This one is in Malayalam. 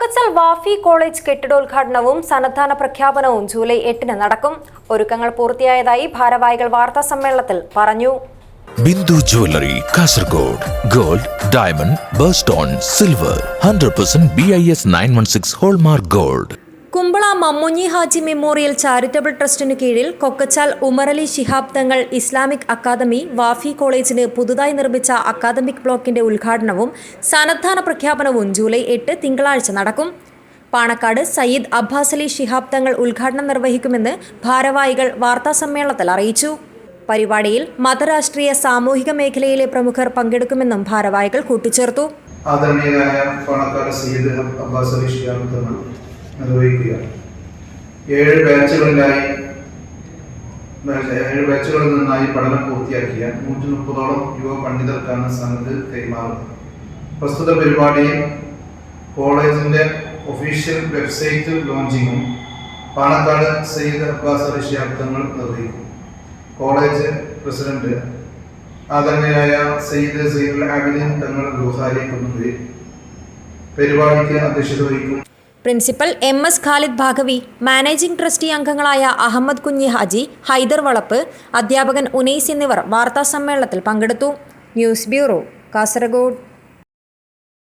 കൊക്കച്ചൽ വാഫി കോളേജ് കെട്ടിടോദ്ഘാടനവും സന്നദ്ധാന പ്രഖ്യാപനവും ജൂലൈ എട്ടിന് നടക്കും. ഒരുക്കങ്ങൾ പൂർത്തിയായതായി ഭാരവാഹികൾ വാർത്താ സമ്മേളനത്തിൽ പറഞ്ഞു. Bindu jewellery Kasaragod gold diamond birthstone silver hundred percent B I S nine one six hallmark gold Kumbla Mammunhi Haji memorial charitable ട്രസ്റ്റിനു കീഴിൽ കൊക്കച്ചാൽ ഉമറലി ശിഹാബ് തങ്ങൾ ഇസ്ലാമിക് അക്കാദമി വാഫി കോളേജിന് പുതുതായി നിർമ്മിച്ച അക്കാദമിക് ബ്ലോക്കിന്റെ ഉദ്ഘാടനവും സന്നദ്ധാന പ്രഖ്യാപനവും ജൂലൈ എട്ട് തിങ്കളാഴ്ച നടക്കും. പാണക്കാട് സയ്യിദ് അബ്ബാസ് അലി ശിഹാബ് തങ്ങൾ ഉദ്ഘാടനം നിർവഹിക്കുമെന്ന് ഭാരവാഹികൾ വാർത്താസമ്മേളനത്തിൽ അറിയിച്ചു. പരിപാടിയിൽ മതരാഷ്ട്രീയ സാമൂഹിക മേഖലയിലെ പ്രമുഖർ പങ്കെടുക്കുമെന്നും ഭാരവാഹികൾ കൂട്ടിച്ചേർത്തു. ആദരണീയനായ പാണക്കാട് സയ്യിദ് അബ്ബാസ് അലി ഷിയാബ് തങ്ങൾ നിർവഹിക്കുക. ഏഴ് ബാച്ചുകളിലായി ഏഴ് ബാച്ചുകളിൽ നിന്നായി പഠനം പൂർത്തിയാക്കിയ നൂറ്റി മുപ്പതോളം യുവ പണ്ഡിതർക്കാണ് സംഘത്തിൽ കൈമാറുന്നത്. പ്രസ്തുത പരിപാടിയിൽ കോളേജിന്റെ ഒഫീഷ്യൽ വെബ്സൈറ്റ് ലോഞ്ചിങ്ങും പാണക്കാട് സയ്യിദ് അബ്ബാസ് അലി നിർവഹിക്കും. കോളേജ് പ്രസിഡന്റ് ആദരണീയായ സയ്യിദ് സയ്യിദ് ആബിദിൻ തങ്ങൾ ഗുഹാരി കുന്നുകരി പരിപാടിക്ക് അധ്യക്ഷത വഹിക്കും. Principal M S Khalid Baqavi managing trustee അംഗങ്ങളായ അഹമ്മദ് കുഞ്ഞി ഹാജി ഹൈദർ വളപ്പ് അധ്യാപകൻ ഉനൈസ് എന്നിവർ വാർത്താസമ്മേളനത്തിൽ പങ്കെടുത്തു. News bureau Kasaragod.